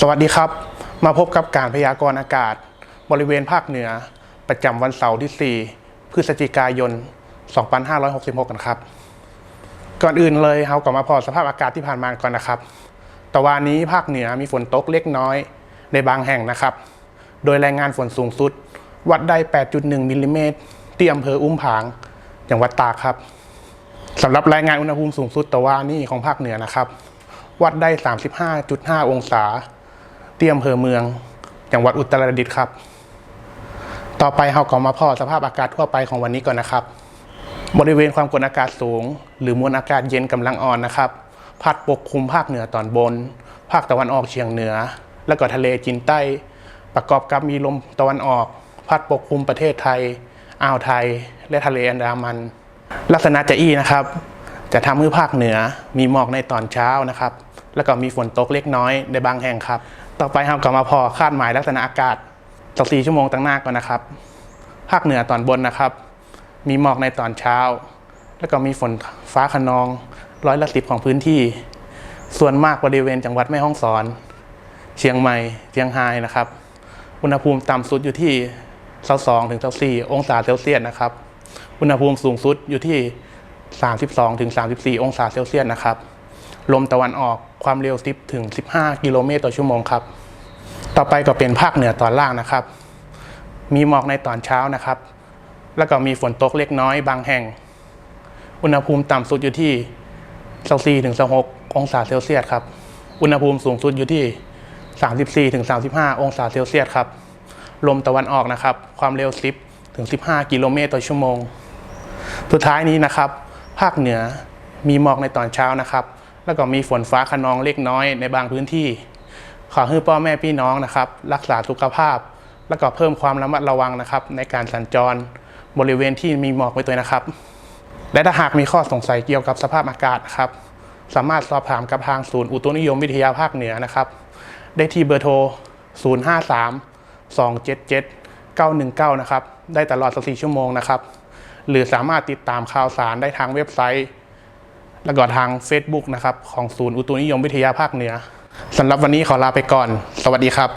สวัสดีครับ มาพบกับการพยากรณ์อากาศ บริเวณภาคเหนือ ประจำวันเสาร์ที่ 4 พฤศจิกายน 2566 กันครับ ก่อนอื่นเลยเราก็มาพอสภาพอากาศที่ผ่านมาก่อนนะครับตะวันนี้ภาคเหนือมีฝนตกเล็กน้อยในบางแห่งนะครับ โดยรายงานฝนสูงสุด วัดได้ 8.1 มิลลิเมตรที่อำเภออุ้มผางจังหวัดตากครับสำหรับรายงานอุณหภูมิสูงสุดตะวันนี้ของภาคเหนือนะครับ วัดได้ 35.5 องศา ที่อำเภอเมืองจังหวัดอุตรดิตถ์ครับ ต่อไปเราก็มาพอสภาพอากาศทั่วไปของวันนี้ก่อนนะครับ บริเวณความกดอากาศสูง หรือมวลอากาศเย็นกำลังอ่อนนะครับ พัดปกคลุมภาคเหนือตอนบน ภาคตะวันออกเฉียงเหนือ และก็ทะเลจีนใต้ ประกอบกับมีลมตะวันออก พัดปกคลุมประเทศไทย อ่าวไทย และทะเลอันดามัน ลักษณะจะอี้นะครับ จะทำให้ภาคเหนือมีหมอกในตอนเช้านะครับ แล้วก็มีฝนตกเล็กน้อยในบางแห่งครับ ต่อไปเราก็มาพอคาดหมายลักษณะอากาศสักสี่ชั่วโมงตั้งหน้าก่อนนะครับ ภาคเหนือตอนบนนะครับ มีหมอกในตอนเช้า แล้วก็มีฝนฟ้าขนองร้อยละสิบของพื้นที่ ส่วนมากบริเวณจังหวัดแม่ฮ่องสอน เชียงใหม่เชียงรายนะครับ อุณหภูมิต่ำสุดอยู่ที่22ถึง24องศาเซลเซียสนะครับ อุณหภูมิสูงสุดอยู่ที่ 32ถึง34 องศาเซลเซียสนะครับ ลมตะวันออกความเร็ว 10 ถึง 15 กิโลเมตรต่อชั่วโมงครับ ต่อไปก็เป็นภาคเหนือตอนล่างนะครับ มีหมอกในตอนเช้านะครับ แล้วก็มีฝนตกเล็กน้อยบางแห่ง อุณหภูมิต่ำสุดอยู่ที่24ถึง26องศาเซลเซียสครับ อุณหภูมิสูงสุดอยู่ที่ 34ถึง35 องศาเซลเซียสครับ ลมตะวันออกนะครับ ความเร็ว 10ถึง15 กิโลเมตรต่อชั่วโมง สุดท้ายนี้นะครับ ภาคเหนือมีหมอกในตอนเช้านะครับ แล้วก็มีฝนฟ้าขนองเล็กน้อยในบางพื้นที่ ขอให้พ่อแม่พี่น้องนะครับ รักษาสุขภาพ แล้วก็เพิ่มความระมัดระวังนะครับ ในการสัญจรบริเวณที่มีหมอกไว้ด้วนะครับ และถ้าหากมีข้อสงสัยเกี่ยวกับสภาพอากาศครับ สามารถสอบถามกับทางศูนย์อุตุนิยมวิทยาภาคเหนือนะครับ ได้ที่เบอร์โทร 053 277 919 นะครับ ได้ตลอด 24 ชั่วโมงนะครับ หรือสามารถติดตามข่าวสารได้ทางเว็บไซต์ แล้วก็ทาง Facebook นะครับของศูนย์อุตุนิยมวิทยาภาคเหนือสำหรับวันนี้ขอลาไปก่อน สวัสดีครับ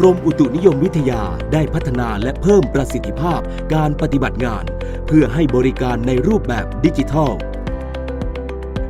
กรมอุตุนิยมวิทยาได้พัฒนาและเพิ่มประสิทธิภาพการปฏิบัติงาน เพื่อให้บริการในรูปแบบดิจิทัล